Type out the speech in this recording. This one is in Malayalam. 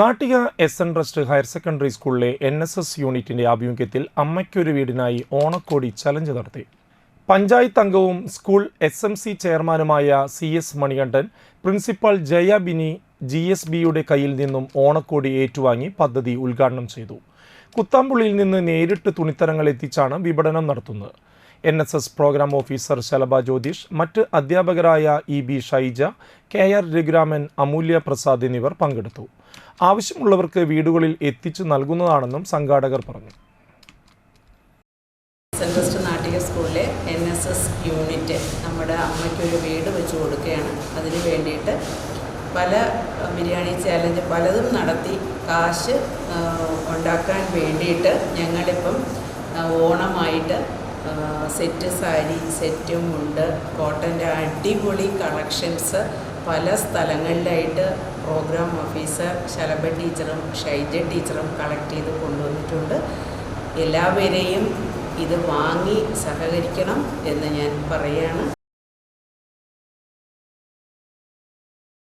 Nattika S N trust higher secondary സ്കൂളിലെ എൻ എസ് എസ് യൂണിറ്റിന്റെ ആഭിമുഖ്യത്തിൽ അമ്മയ്ക്കൊരു വീടിനായി ഓണക്കോടി ചലഞ്ച് നടത്തി. പഞ്ചായത്ത് അംഗവും സ്കൂൾ എസ് എം സി ചെയർമാനുമായ C S Manikandan principal Jaya Bini G S ബിയുടെ കയ്യിൽ നിന്നും ഓണക്കോടി ഏറ്റുവാങ്ങി പദ്ധതി ഉദ്ഘാടനം ചെയ്തു. കുത്താമ്പുള്ളിയിൽ നിന്ന് നേരിട്ട് തുണിത്തരങ്ങൾ എത്തിച്ചാണ് വിപണനം നടത്തുന്നത്. N S S program officer Shalabha Jyothish മറ്റ് അധ്യാപകരായ E B Shaija K R Raghuraman Amulya Prasad എന്നിവർ പങ്കെടുത്തു. ആവശ്യമുള്ളവർക്ക് വീടുകളിൽ എത്തിച്ചു നൽകുന്നതാണെന്നും സംഘാടകർ പറഞ്ഞു. സെന്റ് നാട്ടിക സ്കൂളിലെ എൻ എസ് എസ് യൂണിറ്റ് നമ്മുടെ അമ്മയ്ക്കൊരു വീട് വെച്ച് കൊടുക്കുകയാണ്. അതിന് വേണ്ടിയിട്ട് പല ബിരിയാണി ചാലഞ്ച് പലതും നടത്തി കാശ് ഉണ്ടാക്കാൻ വേണ്ടിയിട്ട് ഞങ്ങളിപ്പം ഓണമായിട്ട് സെറ്റ് സാരി സെറ്റും ഉണ്ട് കോട്ടന്റെ അടിപൊളി കളക്ഷൻസ് പല സ്ഥലങ്ങളിലായിട്ട് പ്രോഗ്രാം ഓഫീസർ ശലഭ ടീച്ചറും ഷൈജ ടീച്ചറും കളക്ട് ചെയ്ത് കൊണ്ടുവന്നിട്ടുണ്ട്. എല്ലാവരെയും ഇത് വാങ്ങി സഹകരിക്കണം എന്ന് ഞാൻ പറയുകയാണ്